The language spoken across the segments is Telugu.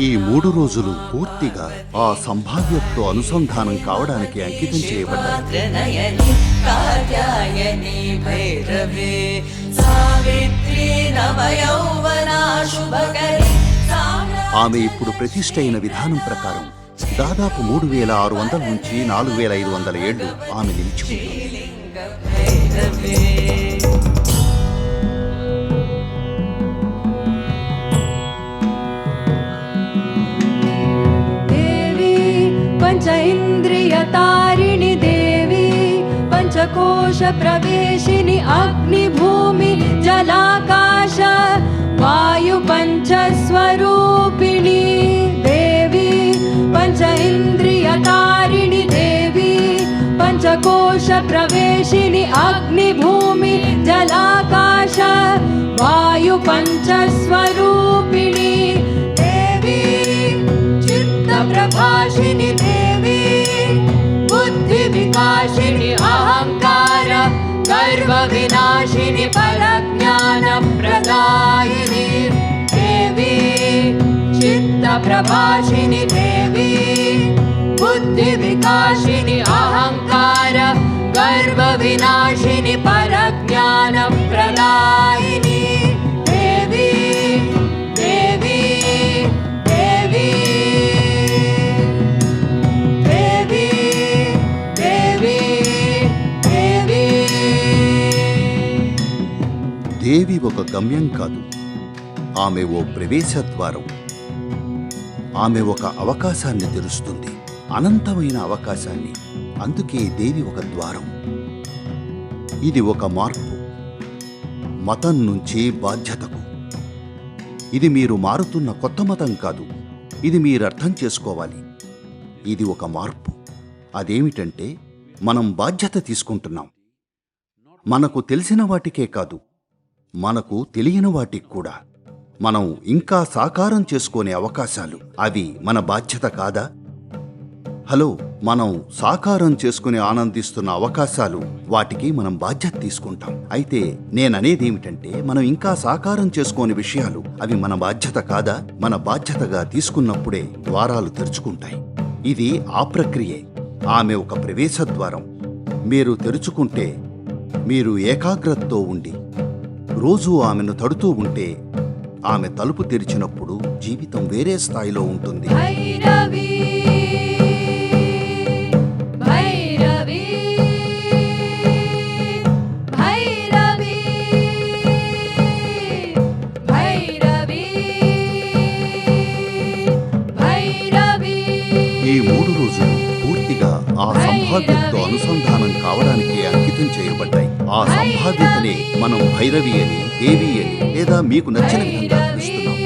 ఈ మూడు రోజులు పూర్తిగా ఆ సంభావ్యతతో అనుసంధానం కావడానికి అంకితం చేయబడ్డాయి. ఆమె ఇప్పుడు ప్రతిష్ట అయిన విధానం ప్రకారం దాదాపు మూడు వేల ఆరు వందల నుంచి నాలుగు వేల ఐదు వందల ఏళ్ళు ఆమె నిలిచిపోయింది पञ्च इन्द्रियतारिणि देवी, पञ्चकोशप्रवेशिनि अग्निभूमि, जलाकाश वायु पञ्चस्वरूपिणि देवी पञ्च इन्द्रियतारिणि देवी, पञ्चकोशप्रवेशिनि अग्निभूमि, जलाकाश वायु पञ्चस्वरूपिणि देवी, चित्तप्रभाषिणि देवी। बुद्धिविकाशिनि अहङ्कार गर्वविनाशिनि फलज्ञानप्रदायिनि देवी चित्तप्रभाषिनि देवी बुद्धिविकाशिनि अहङ्कार गर्वविनाशिनि परज्ञानप्रदायिनि గమ్యం కాదు. ఆమె ఓ ప్రవేశ ద్వారం. ఆమె ఒక అవకాశాన్ని తెరుస్తుంది. అనంతమైన అవకాశాన్ని. అందుకే దేవి ఒక ద్వారం. ఇది ఒక మార్పు. మతం నుంచి బాధ్యతకు. ఇది మీరు మారుతున్న కొత్త మతం కాదు. ఇది మీరు అర్థం చేసుకోవాలి. ఇది ఒక మార్పు. అదేమిటంటే మనం బాధ్యత తీసుకుంటున్నాం. మనకు తెలిసిన వాటికే కాదు. మనకు తెలియని వాటికి కూడా. మనం ఇంకా సాకారం చేసుకునే అవకాశాలు. అది మన బాధ్యత కాదా? హలో మనం సాకారం చేసుకుని ఆనందిస్తున్న అవకాశాలు వాటికి మనం బాధ్యత తీసుకుంటాం. అయితే నేననేది ఏమిటంటే మనం ఇంకా సాకారం చేసుకోని విషయాలు అవి మన బాధ్యత కాదా? మన బాధ్యతగా తీసుకున్నప్పుడే ద్వారాలు తెరుచుకుంటాయి. ఇది ఆ ప్రక్రియే. ఆమె ఒక ప్రవేశ ద్వారం మీరు తెరుచుకుంటే మీరు ఏకాగ్రతతో ఉండి రోజూ ఆమెను తడుతూ ఉంటే ఆమె తలుపు తెరిచినప్పుడు జీవితం వేరే స్థాయిలో ఉంటుంది. భైరవి అని దేవి అని లేదా మీకు నచ్చిన విధంగా పిలుస్తున్నాం.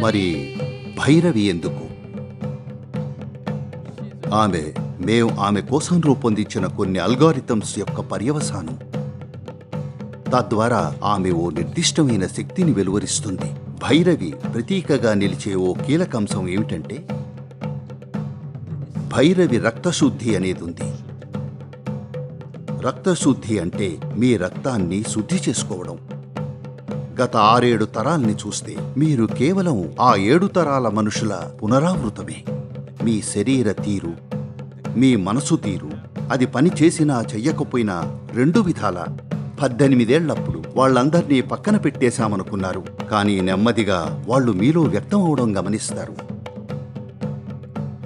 మరి భైరవి ఎందుకు? ఆమె మేము ఆమె కోసం రూపొందించిన కొన్ని అల్గారిథమ్స్ యొక్క పర్యవసానం. తద్వారా ఆమె ఓ నిర్దిష్టమైన శక్తిని వెలువరిస్తుంది. భైరవి ప్రతీకగా నిలిచే ఓ కీలకంశం ఏమిటంటే భైరవి రక్తశుద్ధి అనేది ఉంది. రక్తశుద్ధి అంటే మీ రక్తాన్ని శుద్ధి చేసుకోవడం. గత ఆరేడు తరాల్ని చూస్తే మీరు కేవలం ఆ ఏడు తరాల మనుషుల పునరావృతమే. మీ శరీర తీరు మీ మనసు తీరు అది పని చేసినా చెయ్యకపోయినా రెండు విధాల పద్దెనిమిదేళ్ళప్పుడు వాళ్ళందర్నీ పక్కన పెట్టేశామనుకున్నారు. కానీ నెమ్మదిగా వాళ్ళు మీలో వ్యక్తం అవడం గమనిస్తారు.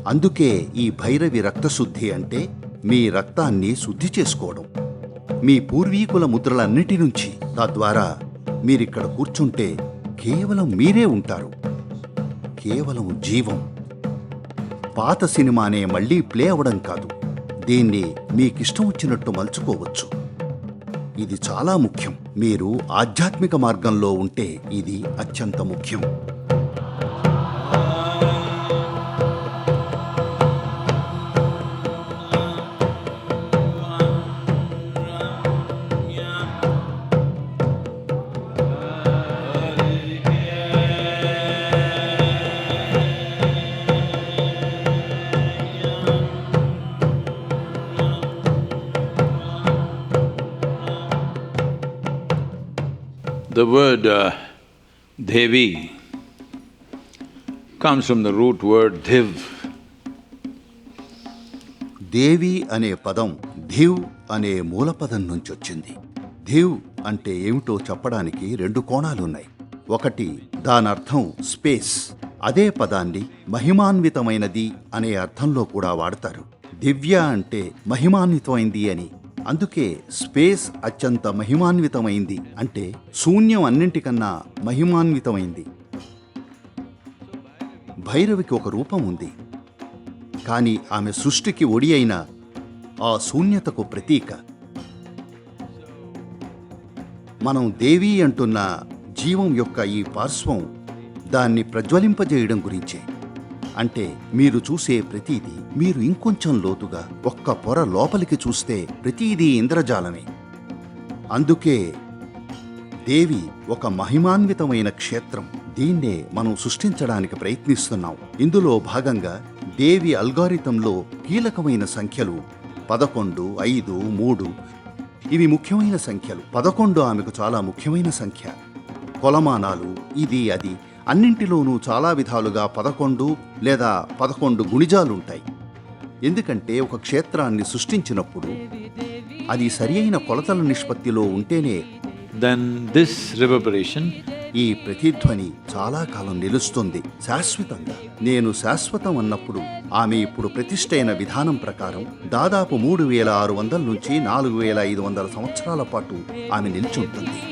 అందుకే ఈ భైరవి రక్తశుద్ధి అంటే మీ రక్తాన్ని శుద్ధి చేసుకోవడం. మీ పూర్వీకుల ముద్రలన్నిటి నుంచి తద్వారా మీరిక్కడ కూర్చుంటే కేవలం మీరే ఉంటారు. కేవలం జీవం. పాత సినిమానే మళ్ళీ ప్లే అవడం కాదు. దీన్ని మీకిష్టం వచ్చినట్టు మలుచుకోవచ్చు. ఇది చాలా ముఖ్యం. మీరు ఆధ్యాత్మిక మార్గంలో ఉంటే ఇది అత్యంత ముఖ్యం. The word uh, Devi comes from the root word Div. దేవి అనే పదం ధివ్ అనే మూలపదం నుంచి వచ్చింది ధివ్ అంటే ఏమిటో చెప్పడానికి రెండు కోణాలున్నాయి. ఒకటి దానర్థం స్పేస్ అదే పదాన్ని మహిమాన్వితమైనది అనే అర్థంలో కూడా వాడతారు. దివ్య అంటే మహిమాన్వితమైంది అని అందుకే స్పేస్ అత్యంత మహిమాన్వితమైంది అంటే శూన్యం అన్నింటికన్నా మహిమాన్వితమైంది. భైరవికి ఒక రూపం ఉంది. కానీ ఆమె సృష్టికి ఒడి అయిన ఆ శూన్యతకు ప్రతీక. మనం దేవి అంటున్న జీవం యొక్క ఈ పార్శ్వం దాన్ని ప్రజ్వలింపజేయడం గురించే. అంటే మీరు చూసే ప్రతీది మీరు ఇంకొంచెం లోతుగా ఒక్క పొర లోపలికి చూస్తే ప్రతీదీ ఇంద్రజాలమే. అందుకే దేవి ఒక మహిమాన్వితమైన క్షేత్రం. దీన్నే మనం సృష్టించడానికి ప్రయత్నిస్తున్నాం. ఇందులో భాగంగా దేవి అల్గారితంలో కీలకమైన సంఖ్యలు పదకొండు ఐదు మూడు ఇవి ముఖ్యమైన సంఖ్యలు. పదకొండు ఆమెకు చాలా ముఖ్యమైన సంఖ్య. కొలమానాలు ఇది అది అన్నింటిలోనూ చాలా విధాలుగా పదకొండు లేదా పదకొండు గుణిజాలుంటాయి. ఎందుకంటే ఒక క్షేత్రాన్ని సృష్టించినప్పుడు అది సరి అయిన కొలతల నిష్పత్తిలో ఉంటేనే Then this reverberation ఈ ప్రతిధ్వని చాలా కాలం నిలుస్తుంది. శాశ్వతంగా. నేను శాశ్వతం అన్నప్పుడు ఆమె ఇప్పుడు ప్రతిష్టైన విధానం ప్రకారం దాదాపు మూడు వేల ఆరు వందల నుంచి నాలుగు వేల ఐదు వందల సంవత్సరాల పాటు ఆమె నిల్చుంటుంది. Jai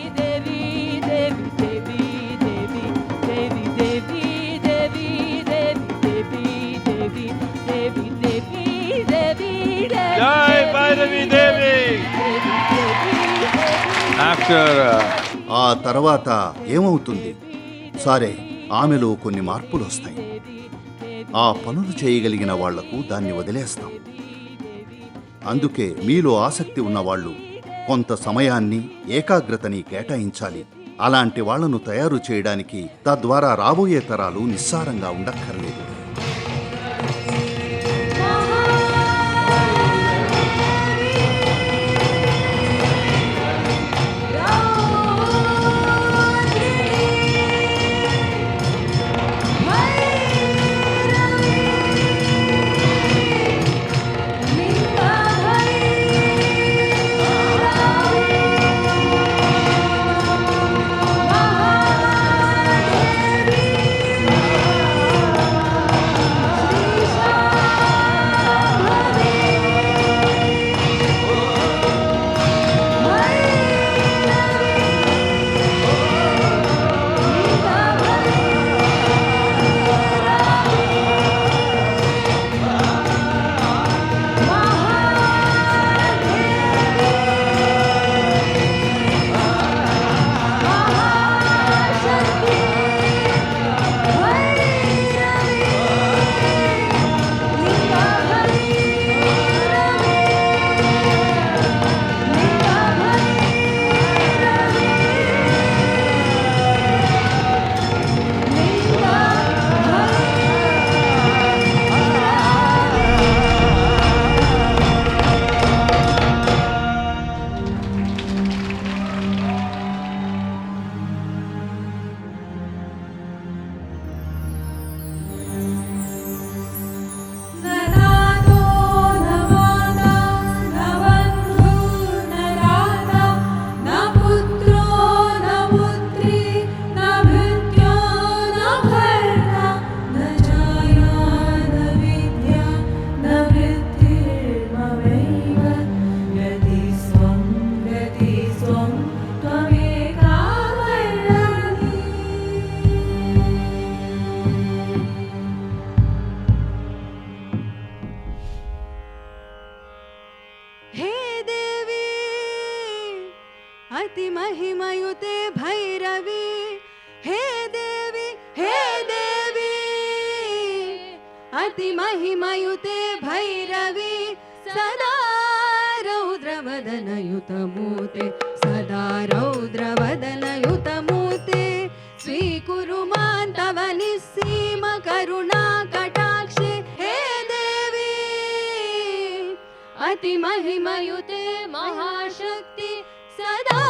After ఆ తర్వాత ఏమవుతుంది? సరే ఆమెలో కొన్ని మార్పులు వస్తాయి ఆ పనులు చేయగలిగిన వాళ్ళకు దాన్ని వదిలేస్తాం. అందుకే మీలో ఆసక్తి ఉన్నవాళ్ళు కొంత సమయాన్ని ఏకాగ్రతని కేటాయించాలి. అలాంటి వాళ్ళను తయారు చేయడానికి తద్వారా రాబోయే తరాలు నిస్సారంగా ఉండక్కర్లేదు. अति महिमयुते भैरवी सदा रौद्रवदनयुतमूते सदा रौद्रवदनयुतमूते स्वीकुरु मां तव निस्सीम करुणा कटाक्षे हे देवी! अति महिमयुते महाशक्ति सदा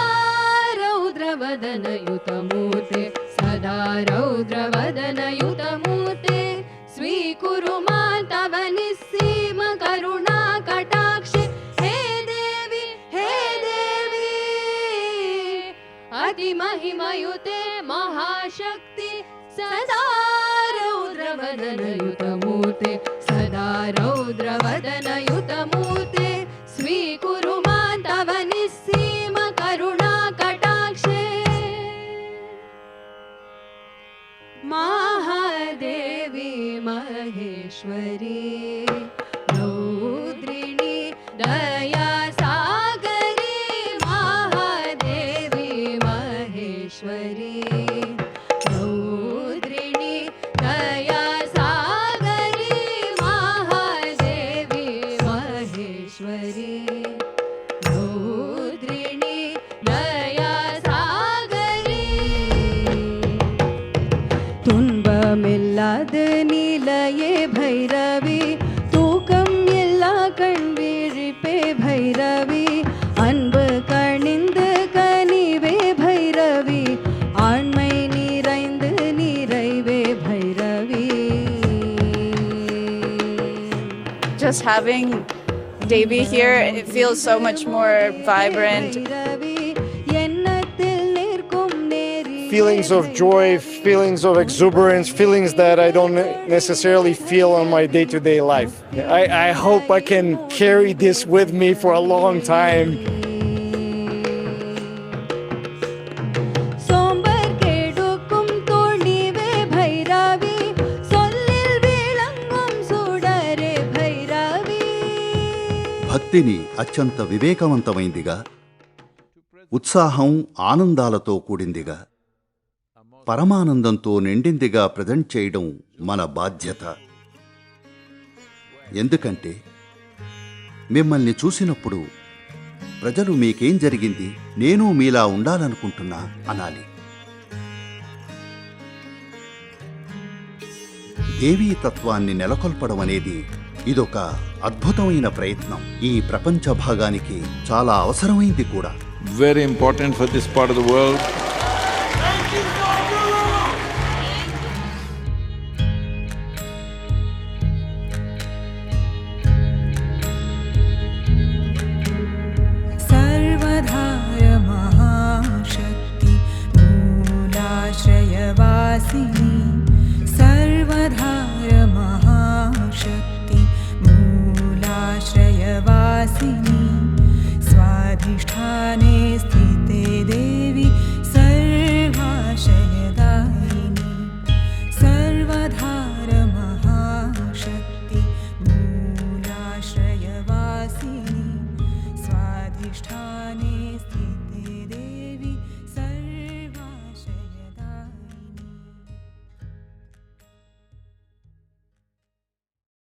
रौद्र रौद्रवदनयुतमूर्ते सदा रौद्रवदनयुतमूर्ते स्वीकुरु मां तव निस्सीम करुणा कटाक्षे। हे देवी हे देवी अतिमहिमयुते महाशक्ति सदा रौद्रवदनयुतमूर्ते सदा रौद्रवदनयुतमूर्ते Maheshwari just having Davey here, it feels so much more vibrant. Feelings of joy, feelings of exuberance, feelings that I don't necessarily feel on my day to day life. I, I hope I can carry this with me for a long time. భక్తిని అత్యంత వివేకవంతమైందిగా ఉత్సాహం ఆనందాలతో కూడిందిగా పరమానందంతో నిండిందిగా ప్రజెంట్ చేయడం మన బాధ్యత. ఎందుకంటే మిమ్మల్ని చూసినప్పుడు ప్రజలు మీకేం జరిగింది నేను మీలా ఉండాలనుకుంటున్నా అనాలి. దేవీ తత్వాన్ని నెలకొల్పడం అనేది ఇదొక అద్భుతమైన ప్రయత్నం. ఈ ప్రపంచ భాగానికి చాలా అవసరమైంది కూడా. Very important for this part of the world अधिष्ठाने